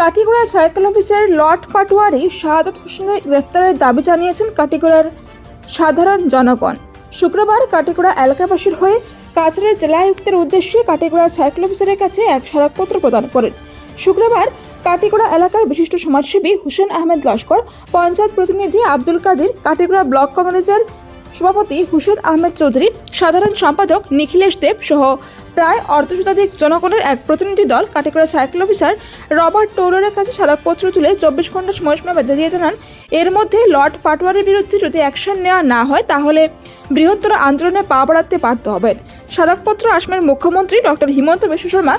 Katigorah circle officer Lord Patowary Shahadat হোসেনের গ্রেপ্তারের দাবি জানিয়েছেন কাটিগড়ার সাধারণ জনগণ। শুক্রবার কাটিগড়া এলাকাবাসীর হয়ে কাছাড়ের জেলা আয়ুক্তের উদ্দেশ্যে কাটিগড়ার সার্কেল অফিসারের কাছে এক স্মারকপত্র প্রদান করেন। শুক্রবার কাটিগড়া এলাকার বিশিষ্ট সমাজসেবী হুসেন আহমেদ লস্কর, পঞ্চায়েত প্রতিনিধি আব্দুল কাদির, কাটিগড়া ব্লক কংগ্রেসের সভাপতি হুসেন আহমেদ চৌধুরী, সাধারণ সম্পাদক নিখিলেশ দেব সহ প্রায় অর্ধশতাধিক জনগণের এক প্রতিনিধি দল কাটিগড়া সাইকেল অফিসার রবার্ট টোলরের কাছে স্মারকপত্র তুলে চব্বিশ ঘণ্টা সময়সীমা বেঁধে দিয়ে জানান, এর মধ্যে লর্ড পাটোয়ারের বিরুদ্ধে যদি অ্যাকশন নেওয়া না হয়, তাহলে বৃহত্তর আন্দোলনে পা বাড়াতে বাধ্য হবেন। স্মারকপত্র আসামের মুখ্যমন্ত্রী ডক্টর হিমন্ত বিশ্ব শর্মা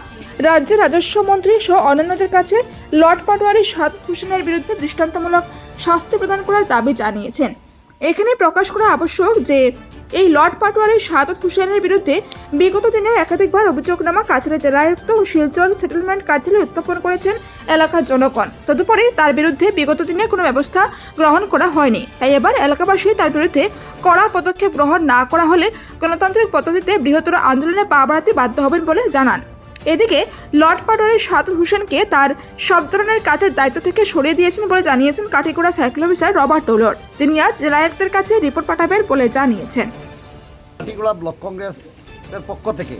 রাজ্যের রাজস্ব মন্ত্রী সহ অন্যান্যদের কাছে লর্ড পাটোয়ারি সাদ হোসেনের বিরুদ্ধে দৃষ্টান্তমূলক শাস্তি প্রদান করার দাবি জানিয়েছেন। এখানে প্রকাশ করা আবশ্যক যে এই লর্ড পাটোয়ারের সাদত হুসেনের বিরুদ্ধে বিগত দিনেও একাধিকবার অভিযোগনামা কাছাড়ে জেলা আয়ুক্ত ও শিলচর সেটেলমেন্ট কার্যালয়ে উত্থাপন করেছেন এলাকার জনগণ। তদুপরি তার বিরুদ্ধে বিগত দিনে কোনো ব্যবস্থা গ্রহণ করা হয়নি। তাই এবার এলাকাবাসী তার বিরুদ্ধে কড়া পদক্ষেপ গ্রহণ না করা হলে গণতান্ত্রিক পদ্ধতিতে বৃহত্তর আন্দোলনে পা বাড়াতে বাধ্য হবেন বলে জানান। এদিকে লর্ড পাটোয়ারের সাদুর হোসেনকে তার সব ধরনের কাজের দায়িত্ব থেকে সরিয়ে দিয়েছেন বলে জানিয়েছেন Katigorah circle officer Robert Toller. তিনি আজ জেলায়ুক্তের কাছে রিপোর্ট পাঠাবেন বলে জানিয়েছেন। কাটিগোড়া ব্লক কংগ্রেসের পক্ষ থেকে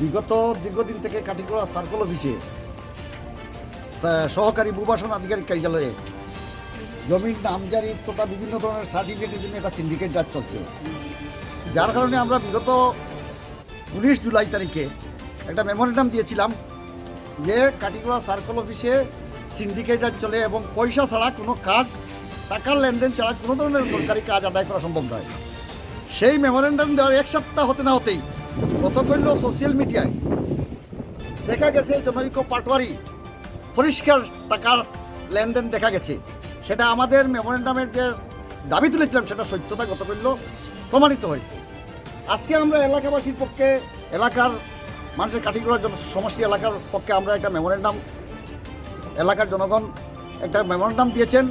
বিগত দীর্ঘদিন থেকে কাটিগোড়া সার্কল অফিসে সহকারী ভূবাসন আধিকারিক কার্যালয়ে জমির নামজারি তথা বিভিন্ন ধরনের সার্টিফিকেটের জন্য একটা সিন্ডিকেট চলছে। যার কারণে আমরা বিগত উনিশ জুলাই তারিখে একটা মেমোরেন্ডাম দিয়েছিলাম যে কাটিগোড়া সার্কল অফিসে সিন্ডিকেট রাজ চলে এবং পয়সা ছাড়া কোনো কাজ, টাকার লেনদেন ছাড়া কোনো ধরনের সরকারি কাজ আদায় করা সম্ভব নয়। সেই মেমোরেন্ডাম দেওয়ার এক সপ্তাহ হতে না হতেই গত করল সোশ্যাল মিডিয়ায় দেখা গেছে জনৈক পাটোয়ারি পরিষ্কার টাকার লেনদেন দেখা গেছে। সেটা আমাদের মেমোরেন্ডামের যে দাবি তুলেছিলাম সেটা সত্যতা গত করল প্রমাণিত হয়েছে। আজকে আমরা এলাকাবাসীর পক্ষে এলাকার মানুষের কাটিগড়ার জন সমষ্টি এলাকার পক্ষে আমরা একটা মেমোরেন্ডাম এলাকার জনগণ একটা মেমোরেন্ডাম দিয়েছেন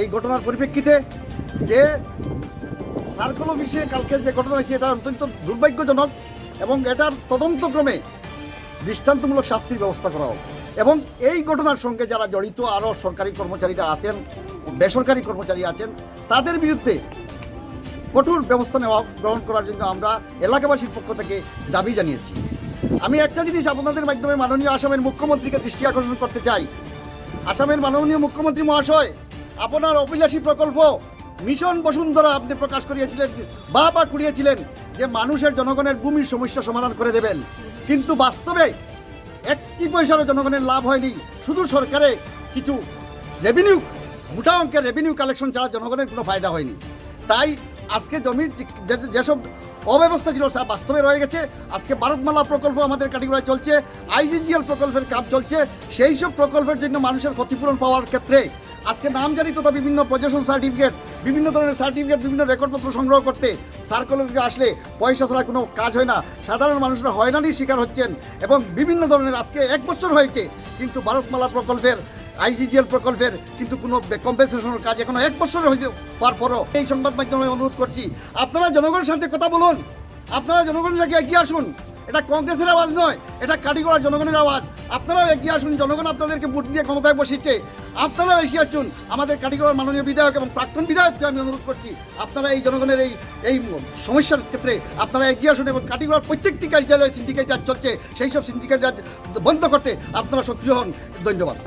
এই ঘটনার পরিপ্রেক্ষিতে যে সার্কল অফিসে কালকে যে ঘটনা হয়েছে, এটা অত্যন্ত দুর্ভাগ্যজনক এবং এটার তদন্তক্রমে দৃষ্টান্তমূলক শাস্তির ব্যবস্থা করা হোক। এবং এই ঘটনার সঙ্গে যারা জড়িত, আরও সরকারি কর্মচারীরা আছেন, বেসরকারি কর্মচারী আছেন, তাদের বিরুদ্ধে কঠোর ব্যবস্থা নেওয়া, গ্রহণ করার জন্য আমরা এলাকাবাসীর পক্ষ থেকে দাবি জানিয়েছি। আমি একটা জিনিস আপনাদের মাধ্যমে মাননীয় আসামের মুখ্যমন্ত্রীকে দৃষ্টি আকর্ষণ করতে চাই। আসামের মাননীয় মুখ্যমন্ত্রী মহাশয়, আপনার অভিলাষী প্রকল্প, মিশন বসুন্ধরা আপনি প্রকাশ করিয়েছিলেন, বা বা কুড়িয়েছিলেন যে মানুষের জনগণের ভূমির সমস্যা সমাধান করে দেবেন। কিন্তু বাস্তবে একটি পয়সারও জনগণের লাভ হয়নি। শুধু সরকারে কিছু রেভিনিউ মোটা অঙ্কের রেভিনিউ কালেকশন ছাড়া জনগণের কোনো ফায়দা হয়নি। তাই আজকে জমির যেসব অব্যবস্থা ছিল তা বাস্তবে রয়ে গেছে। আজকে ভারতমালা প্রকল্প আমাদের কাটিগড়ায় চলছে। আইজিজিএল প্রকল্পের কাজ চলছে। সেই সব প্রকল্পের জন্য মানুষের ক্ষতিপূরণ পাওয়ার ক্ষেত্রে আজকে নামজারি তথা বিভিন্ন প্রজেশন সার্টিফিকেট বিভিন্ন ধরনের সার্টিফিকেট বিভিন্ন রেকর্ডপত্র সংগ্রহ করতে সার্কলকে আসলে পয়সা ছাড়া কোনো কাজ হয় না। সাধারণ মানুষরা হয়রানির শিকার হচ্ছেন এবং বিভিন্ন ধরনের আজকে এক বছর হয়েছে, কিন্তু ভারতমালা প্রকল্পের আইজিজিএল প্রকল্পের কিন্তু কোনো কম্পেনসেশনের কাজ এখনও এক বছর হয়েছে পার পরও। এই সংবাদ মাধ্যমে অনুরোধ করছি, আপনারা জনগণের সাথে কথা বলুন। আপনারা জনগণের আগে এগিয়ে আসুন। এটা কংগ্রেসের আওয়াজ নয়, এটা কাটিগড়ার জনগণের আওয়াজ। আপনারাও এগিয়ে আসুন, জনগণ আপনাদেরকে ভোট দিয়ে ক্ষমতায় বসিয়েছে। আপনারাও এগিয়ে আসুন। আমাদের কাটিগড়ার মাননীয় বিধায়ক এবং প্রাক্তন বিধায়ককে আমি অনুরোধ করছি, আপনারা এই জনগণের এই এই সমস্যার ক্ষেত্রে আপনারা এগিয়ে আসুন এবং কাটিগড়ার প্রত্যেকটি কার্যালয়ে সিন্ডিকেট রাজ চলছে, সেই সব সিন্ডিকেট রাজ বন্ধ করতে আপনারা সক্রিয় হন। ধন্যবাদ।